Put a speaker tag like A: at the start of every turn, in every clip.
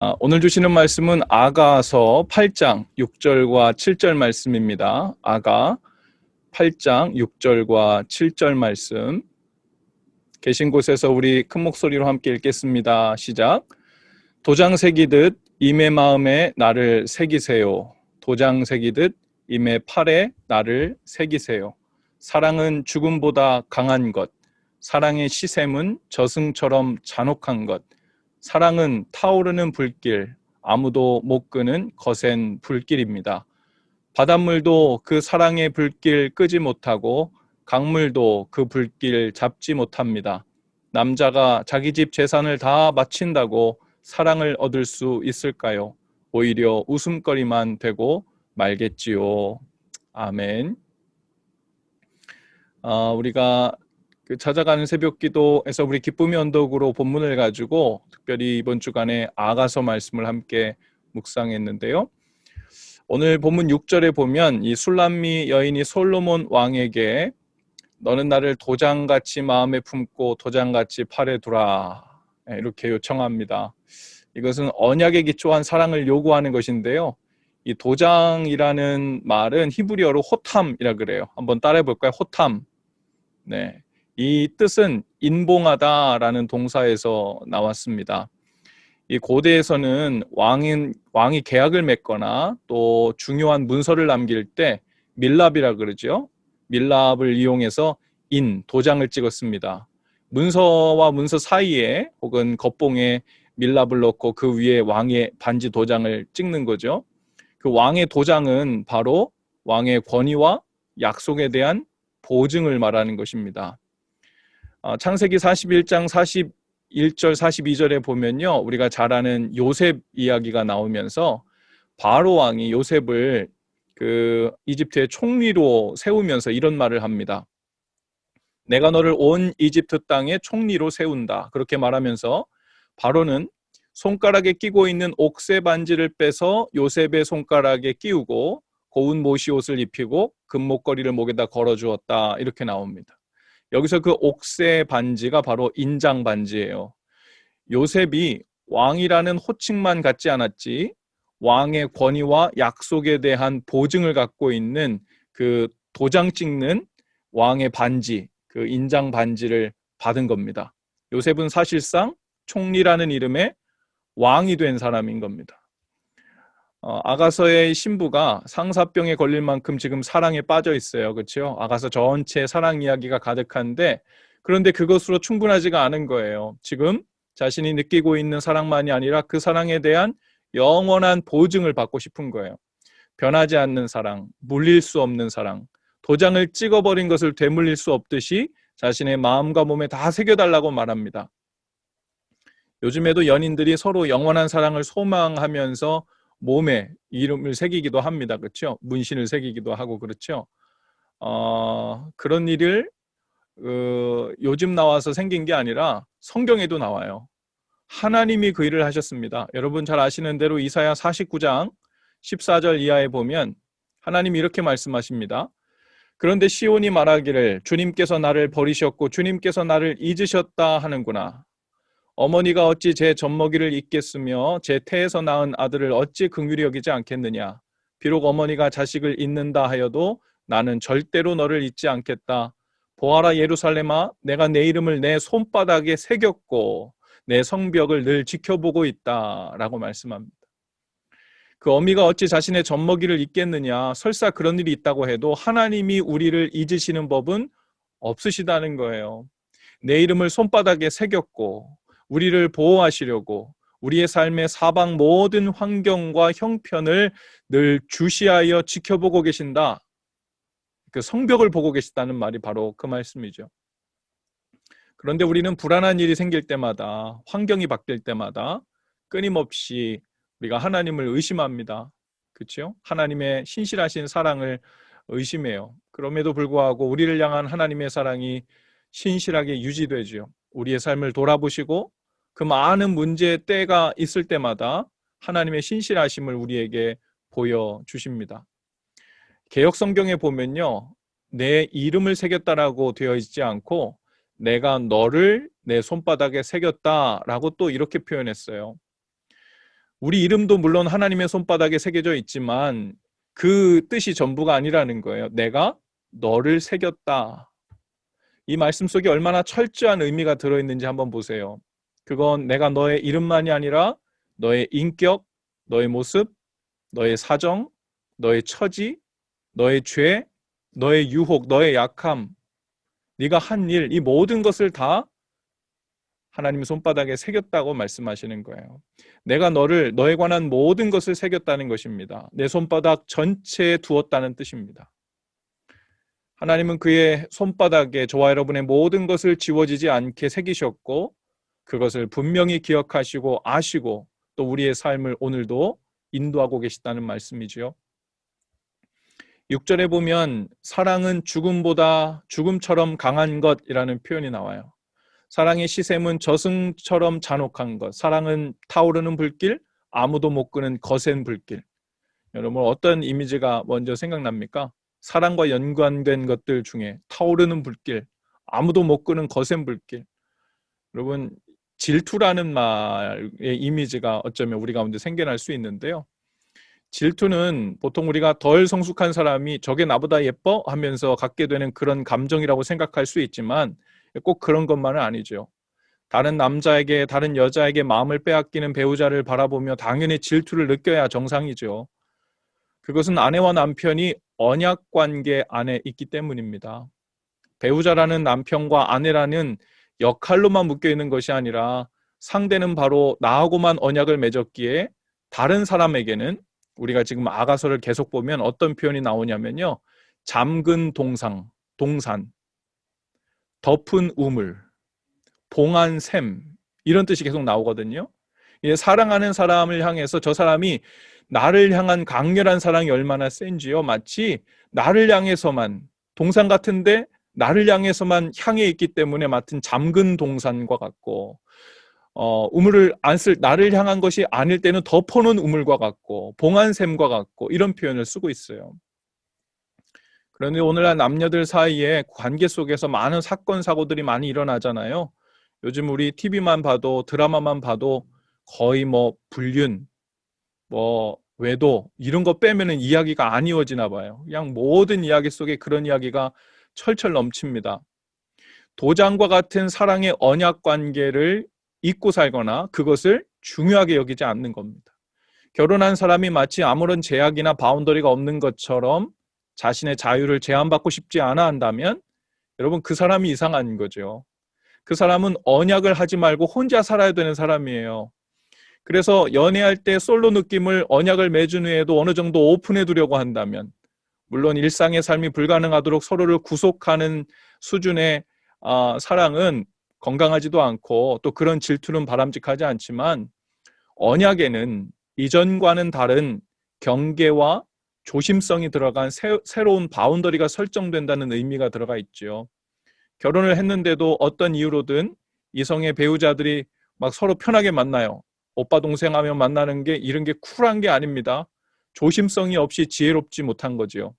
A: 아, 오늘 주시는 말씀은 아가서 8장 6절과 7절 말씀입니다. 아가 8장 6절과 7절 말씀. 계신 곳에서 우리 큰 목소리로 함께 읽겠습니다. 시작. 도장 새기듯 임의 마음에 나를 새기세요. 도장 새기듯 임의 팔에 나를 새기세요. 사랑은 죽음보다 강한 것. 사랑의 시샘은 저승처럼 잔혹한 것. 사랑은 타오르는 불길, 아무도 못 끄는 거센 불길입니다. 바닷물도 그 사랑의 불길 끄지 못하고 강물도 그 불길 잡지 못합니다. 남자가 자기 집 재산을 다 바친다고 사랑을 얻을 수 있을까요? 오히려 웃음거리만 되고 말겠지요. 아멘. 아, 우리가 그 찾아가는 새벽 기도에서 우리 기쁨의 언덕으로 본문을 가지고 특별히 이번 주간에 아가서 말씀을 함께 묵상했는데요. 오늘 본문 6절에 보면 이 술람미 여인이 솔로몬 왕에게 너는 나를 도장같이 마음에 품고 도장같이 팔에 두라 네, 이렇게 요청합니다. 이것은 언약에 기초한 사랑을 요구하는 것인데요. 이 도장이라는 말은 히브리어로 호탐이라 그래요. 한번 따라해 볼까요? 호탐. 네. 이 뜻은 인봉하다라는 동사에서 나왔습니다. 이 고대에서는 왕인 왕이 계약을 맺거나 또 중요한 문서를 남길 때 밀랍이라 그러죠. 밀랍을 이용해서 인 도장을 찍었습니다. 문서와 문서 사이에 혹은 겉봉에 밀랍을 넣고 그 위에 왕의 반지 도장을 찍는 거죠. 그 왕의 도장은 바로 왕의 권위와 약속에 대한 보증을 말하는 것입니다. 어, 창세기 41장 41절 42절에 보면요. 우리가 잘 아는 요셉 이야기가 나오면서 바로 왕이 요셉을 그 이집트의 총리로 세우면서 이런 말을 합니다. 내가 너를 온 이집트 땅에 총리로 세운다. 그렇게 말하면서 바로는 손가락에 끼고 있는 옥새 반지를 빼서 요셉의 손가락에 끼우고 고운 모시 옷을 입히고 금목걸이를 목에다 걸어 주었다. 이렇게 나옵니다. 여기서 그 옥새 반지가 바로 인장 반지예요. 요셉이 왕이라는 호칭만 갖지 않았지 왕의 권위와 약속에 대한 보증을 갖고 있는 그 도장 찍는 왕의 반지, 그 인장 반지를 받은 겁니다. 요셉은 사실상 총리라는 이름의 왕이 된 사람인 겁니다. 어, 아가서의 신부가 상사병에 걸릴 만큼 지금 사랑에 빠져 있어요. 그렇죠? 아가서 전체 사랑 이야기가 가득한데 그런데 그것으로 충분하지가 않은 거예요. 지금 자신이 느끼고 있는 사랑만이 아니라 그 사랑에 대한 영원한 보증을 받고 싶은 거예요. 변하지 않는 사랑, 물릴 수 없는 사랑, 도장을 찍어버린 것을 되물릴 수 없듯이 자신의 마음과 몸에 다 새겨달라고 말합니다. 요즘에도 연인들이 서로 영원한 사랑을 소망하면서 몸에 이름을 새기기도 합니다. 그렇죠? 문신을 새기기도 하고 그렇죠. 어, 그런 일을 어, 요즘 나와서 생긴 게 아니라 성경에도 나와요. 하나님이 그 일을 하셨습니다. 여러분 잘 아시는 대로 이사야 49장 14절 이하에 보면 하나님 이렇게 말씀하십니다. 그런데 시온이 말하기를 주님께서 나를 버리셨고 주님께서 나를 잊으셨다 하는구나. 어머니가 어찌 제 젖먹이를 잊겠으며 제 태에서 낳은 아들을 어찌 긍휼히 여기지 않겠느냐. 비록 어머니가 자식을 잊는다 하여도 나는 절대로 너를 잊지 않겠다. 보아라 예루살렘아 내가 내 이름을 내 손바닥에 새겼고 내 성벽을 늘 지켜보고 있다라고 말씀합니다. 그 어미가 어찌 자신의 젖먹이를 잊겠느냐 설사 그런 일이 있다고 해도 하나님이 우리를 잊으시는 법은 없으시다는 거예요. 내 이름을 손바닥에 새겼고 우리를 보호하시려고 우리의 삶의 사방 모든 환경과 형편을 늘 주시하여 지켜보고 계신다. 그 성벽을 보고 계시다는 말이 바로 그 말씀이죠. 그런데 우리는 불안한 일이 생길 때마다 환경이 바뀔 때마다 끊임없이 우리가 하나님을 의심합니다. 그렇죠? 하나님의 신실하신 사랑을 의심해요. 그럼에도 불구하고 우리를 향한 하나님의 사랑이 신실하게 유지되죠. 우리의 삶을 돌아보시고 그 많은 문제의 때가 있을 때마다 하나님의 신실하심을 우리에게 보여 주십니다. 개혁 성경에 보면요. 내 이름을 새겼다라고 되어 있지 않고 내가 너를 내 손바닥에 새겼다라고 또 이렇게 표현했어요. 우리 이름도 물론 하나님의 손바닥에 새겨져 있지만 그 뜻이 전부가 아니라는 거예요. 내가 너를 새겼다. 이 말씀 속에 얼마나 철저한 의미가 들어있는지 한번 보세요. 그건 내가 너의 이름만이 아니라 너의 인격, 너의 모습, 너의 사정, 너의 처지, 너의 죄, 너의 유혹, 너의 약함, 네가 한 일, 이 모든 것을 다 하나님 손바닥에 새겼다고 말씀하시는 거예요. 내가 너를 너에 관한 모든 것을 새겼다는 것입니다. 내 손바닥 전체에 두었다는 뜻입니다. 하나님은 그의 손바닥에 저와 여러분의 모든 것을 지워지지 않게 새기셨고 그것을 분명히 기억하시고 아시고 또 우리의 삶을 오늘도 인도하고 계시다는 말씀이지요. 6절에 보면 사랑은 죽음보다 죽음처럼 강한 것이라는 표현이 나와요. 사랑의 시샘은 저승처럼 잔혹한 것. 사랑은 타오르는 불길, 아무도 못 끄는 거센 불길. 여러분 어떤 이미지가 먼저 생각납니까? 사랑과 연관된 것들 중에 타오르는 불길, 아무도 못 끄는 거센 불길. 여러분 질투라는 말의 이미지가 어쩌면 우리 가운데 생겨날 수 있는데요. 질투는 보통 우리가 덜 성숙한 사람이 저게 나보다 예뻐 하면서 갖게 되는 그런 감정이라고 생각할 수 있지만 꼭 그런 것만은 아니죠. 다른 남자에게 다른 여자에게 마음을 빼앗기는 배우자를 바라보며 당연히 질투를 느껴야 정상이죠. 그것은 아내와 남편이 언약 관계 안에 있기 때문입니다. 배우자라는 남편과 아내라는 역할로만 묶여 있는 것이 아니라 상대는 바로 나하고만 언약을 맺었기에 다른 사람에게는 우리가 지금 아가서를 계속 보면 어떤 표현이 나오냐면요. 잠근 동상, 동산, 덮은 우물, 봉한 샘 이런 뜻이 계속 나오거든요. 사랑하는 사람을 향해서 저 사람이 나를 향한 강렬한 사랑이 얼마나 센지요. 마치 나를 향해서만 동산 같은데 나를 향해서만 향해 있기 때문에 맡은 잠근 동산과 같고 어, 우물을 안 쓸 나를 향한 것이 아닐 때는 덮어놓은 우물과 같고 봉한 샘과 같고 이런 표현을 쓰고 있어요. 그런데 오늘날 남녀들 사이에 관계 속에서 많은 사건 사고들이 많이 일어나잖아요. 요즘 우리 TV만 봐도 드라마만 봐도 거의 뭐 불륜, 뭐 외도 이런 거 빼면은 이야기가 안 이어지나 봐요. 그냥 모든 이야기 속에 그런 이야기가 철철 넘칩니다. 도장과 같은 사랑의 언약 관계를 잊고 살거나 그것을 중요하게 여기지 않는 겁니다. 결혼한 사람이 마치 아무런 제약이나 바운더리가 없는 것처럼 자신의 자유를 제한받고 싶지 않아 한다면 여러분 그 사람이 이상한 거죠. 그 사람은 언약을 하지 말고 혼자 살아야 되는 사람이에요. 그래서 연애할 때 솔로 느낌을 언약을 맺은 후에도 어느 정도 오픈해 두려고 한다면 물론 일상의 삶이 불가능하도록 서로를 구속하는 수준의 어, 사랑은 건강하지도 않고 또 그런 질투는 바람직하지 않지만 언약에는 이전과는 다른 경계와 조심성이 들어간 새, 새로운 바운더리가 설정된다는 의미가 들어가 있죠. 결혼을 했는데도 어떤 이유로든 이성의 배우자들이 막 서로 편하게 만나요. 오빠 동생 하면 만나는 게 이런 게 쿨한 게 아닙니다. 조심성이 없이 지혜롭지 못한 거지요.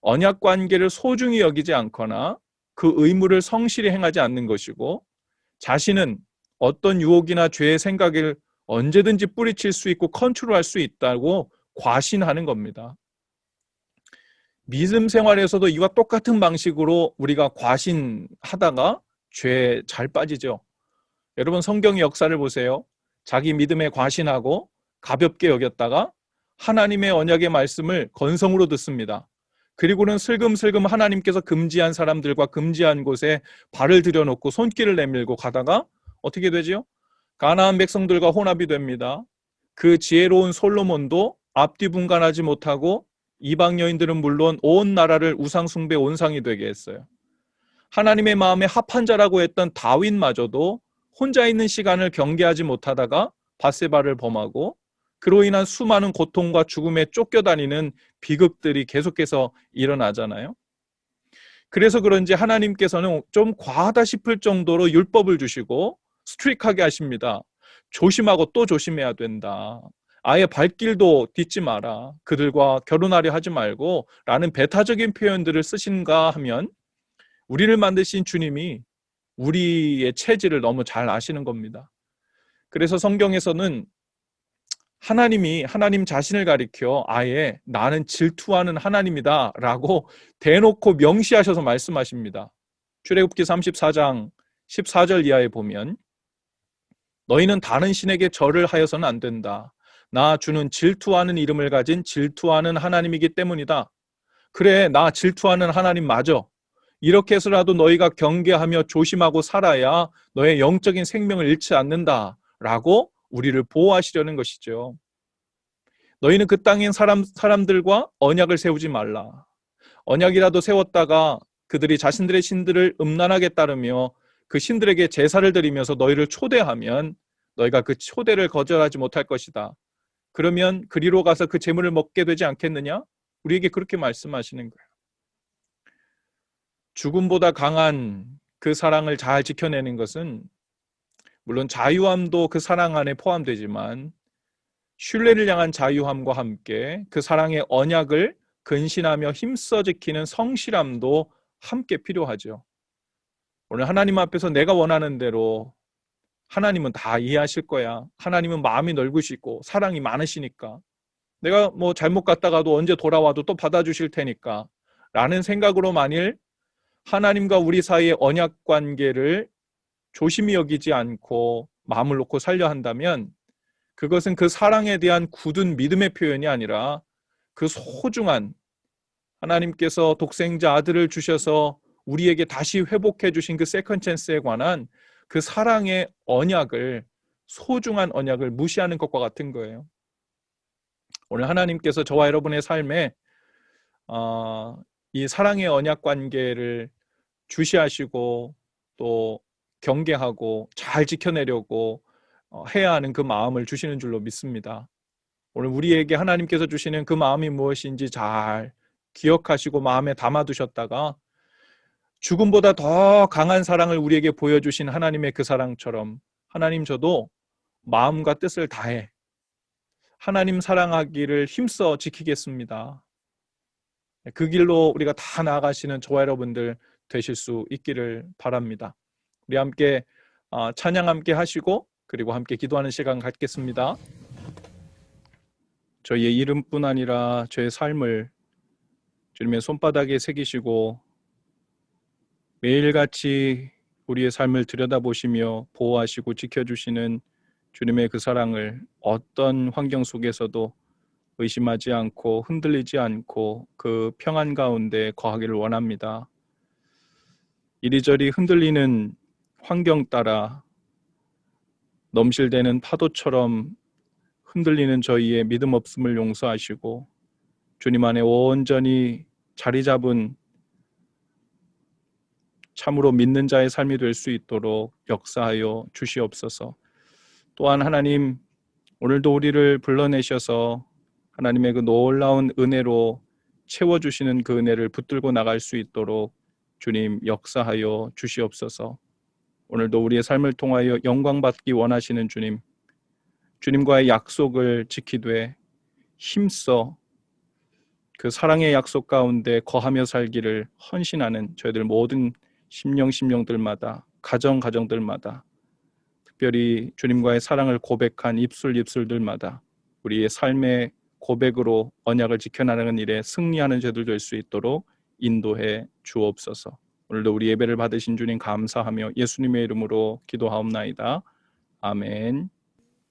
A: 언약 관계를 소중히 여기지 않거나 그 의무를 성실히 행하지 않는 것이고 자신은 어떤 유혹이나 죄의 생각을 언제든지 뿌리칠 수 있고 컨트롤할 수 있다고 과신하는 겁니다. 믿음 생활에서도 이와 똑같은 방식으로 우리가 과신하다가 죄에 잘 빠지죠. 여러분 성경의 역사를 보세요. 자기 믿음에 과신하고 가볍게 여겼다가 하나님의 언약의 말씀을 건성으로 듣습니다. 그리고는 슬금슬금 하나님께서 금지한 사람들과 금지한 곳에 발을 들여놓고 손길을 내밀고 가다가 어떻게 되지요? 가나안 백성들과 혼합이 됩니다. 그 지혜로운 솔로몬도 앞뒤 분간하지 못하고 이방 여인들은 물론 온 나라를 우상 숭배 온상이 되게 했어요. 하나님의 마음에 합한 자라고 했던 다윗마저도 혼자 있는 시간을 경계하지 못하다가 바세바를 범하고 그로 인한 수많은 고통과 죽음에 쫓겨다니는 비극들이 계속해서 일어나잖아요. 그래서 그런지 하나님께서는 좀 과하다 싶을 정도로 율법을 주시고 스트릭하게 하십니다. 조심하고 또 조심해야 된다. 아예 발길도 딛지 마라. 그들과 결혼하려 하지 말고 라는 배타적인 표현들을 쓰신가 하면 우리를 만드신 주님이 우리의 체질을 너무 잘 아시는 겁니다. 그래서 성경에서는 하나님이 하나님 자신을 가리켜 아예 나는 질투하는 하나님이다라고 대놓고 명시하셔서 말씀하십니다. 출애굽기 34장 14절 이하에 보면 너희는 다른 신에게 절을 하여서는 안 된다. 나 주는 질투하는 이름을 가진 질투하는 하나님이기 때문이다. 그래, 나 질투하는 하나님 맞아. 이렇게 해서라도 너희가 경계하며 조심하고 살아야 너의 영적인 생명을 잃지 않는다. 라고 우리를 보호하시려는 것이죠. 너희는 그 땅인 사람, 사람들과 언약을 세우지 말라. 언약이라도 세웠다가 그들이 자신들의 신들을 음란하게 따르며 그 신들에게 제사를 드리면서 너희를 초대하면 너희가 그 초대를 거절하지 못할 것이다. 그러면 그리로 가서 그 재물을 먹게 되지 않겠느냐? 우리에게 그렇게 말씀하시는 거예요. 죽음보다 강한 그 사랑을 잘 지켜내는 것은 물론 자유함도 그 사랑 안에 포함되지만 신뢰를 향한 자유함과 함께 그 사랑의 언약을 근신하며 힘써 지키는 성실함도 함께 필요하죠. 오늘 하나님 앞에서 내가 원하는 대로 하나님은 다 이해하실 거야. 하나님은 마음이 넓으시고 사랑이 많으시니까. 내가 뭐 잘못 갔다가도 언제 돌아와도 또 받아주실 테니까. 라는 생각으로 만일 하나님과 우리 사이의 언약 관계를 조심히 여기지 않고 마음을 놓고 살려 한다면 그것은 그 사랑에 대한 굳은 믿음의 표현이 아니라 그 소중한 하나님께서 독생자 아들을 주셔서 우리에게 다시 회복해 주신 그 세컨 찬스에 관한 그 사랑의 언약을 소중한 언약을 무시하는 것과 같은 거예요. 오늘 하나님께서 저와 여러분의 삶에 어, 이 사랑의 언약 관계를 주시하시고 또 경계하고 잘 지켜내려고 어, 해야 하는 그 마음을 주시는 줄로 믿습니다. 오늘 우리에게 하나님께서 주시는 그 마음이 무엇인지 잘 기억하시고 마음에 담아두셨다가 죽음보다 더 강한 사랑을 우리에게 보여주신 하나님의 그 사랑처럼 하나님 저도 마음과 뜻을 다해 하나님 사랑하기를 힘써 지키겠습니다. 그 길로 우리가 다 나아가시는 저와 여러분들 되실 수 있기를 바랍니다. 우리 함께 어, 찬양 함께 하시고 그리고 함께 기도하는 시간 갖겠습니다. 저희의 이름뿐 아니라 저의 삶을 주님의 손바닥에 새기시고 매일같이 우리의 삶을 들여다보시며 보호하시고 지켜주시는 주님의 그 사랑을 어떤 환경 속에서도 의심하지 않고 흔들리지 않고 그 평안 가운데 거하기를 원합니다. 이리저리 흔들리는 환경 따라 넘실대는 파도처럼 흔들리는 저희의 믿음 없음을 용서하시고 주님 안에 온전히 자리 잡은 참으로 믿는 자의 삶이 될 수 있도록 역사하여 주시옵소서. 또한 하나님 오늘도 우리를 불러내셔서 하나님의 그 놀라운 은혜로 채워 주시는 그 은혜를 붙들고 나갈 수 있도록 주님 역사하여 주시옵소서. 오늘도 우리의 삶을 통하여 영광 받기 원하시는 주님, 주님과의 약속을 지키되 힘써 그 사랑의 약속 가운데 거하며 살기를 헌신하는 저희들 모든 심령 심령들마다 가정 가정들마다 특별히 주님과의 사랑을 고백한 입술 입술들마다 우리의 삶의 고백으로 언약을 지켜나가는 일에 승리하는 저들 될 수 있도록 인도해 주옵소서. 오늘도 우리 예배를 받으신 주님 감사하며 예수님의 이름으로 기도하옵나이다. 아멘.